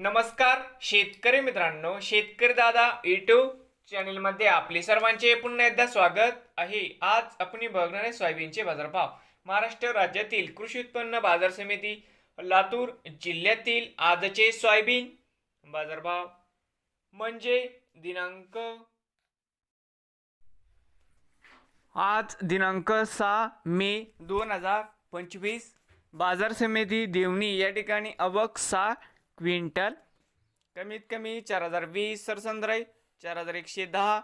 नमस्कार शेतकरी मित्रांनो शेतकरी दादा यूट्यूब चॅनलमध्ये आपले सर्वांचे पुन्हा एकदा स्वागत आहे. आज आपण बघणार आहे सोयाबीनचे बाजारभाव. महाराष्ट्र राज्यातील कृषी उत्पन्न बाजार समिती लातूर जिल्ह्यातील आजचे सोयाबीन बाजारभाव म्हणजे दिनांक आज दिनांक सहा मे दोन हजार पंचवीस. बाजार समिती देवणी या ठिकाणी अवक सहा क्विंटल. कमीत कमी चार हजार वीस सरसंद्राई चार हजार एकशे दहा.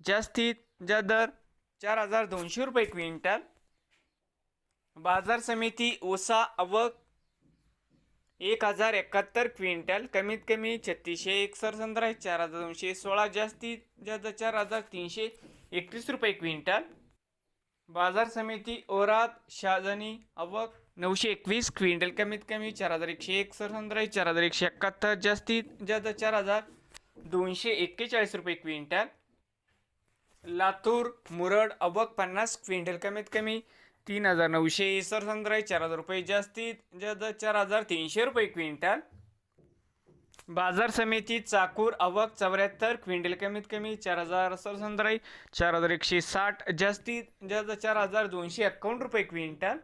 जास्तीत जा दर चार हजार दोनशे रुपये क्विंटल. बाजार समिती ओसा अवक एक हजार एकाहत्तर क्विंटल. कमीत कमी छत्तीसशे एक सरसंद्राई चार हजार दोनशे सोळा. जास्तीत जास्त चार हजार तीनशे एकतीस रुपये क्विंटल. बाजार समिती ओरात शाजनी अवक नऊशे एकवीस क्विंटल कमीत कमी चार हजार एकशे एक सरसंद्राई चार हजार एकशे एकाहत्तर जास्तीत जास्त चार हजार दोनशे एक्केचाळीस रुपये क्विंटल. लातूर मुरड अवक पन्नास क्विंटल कमीत कमी तीन हजार नऊशे सरसंद्राई चार हजार रुपये जास्तीत जास्त चार हजार तीनशे रुपये क्विंटल. बाजार समिती चाकूर अवक चौऱ्याहत्तर क्विंटल कमीत कमी चार हजार सरसंद्राई चार हजार एकशे साठ जास्तीत जास्त चार हजार दोनशे एक्कावन्न रुपये क्विंटल.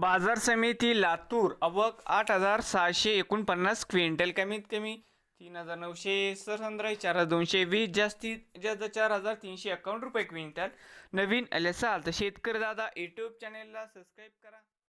बाजार समिती लातूर अवक आठ हजार सहाशे एकोणपन्नास क्विंटल. कमीत कमी तीन हजार नऊशे सरसंद्राई चार हजार दोनशे वीस जास्तीत जास्त चार हजार तीनशे एक्कावन्न रुपये क्विंटल. नवीन आले तर शेतकरी दादा यूट्यूब चॅनेलला सबस्क्राईब करा.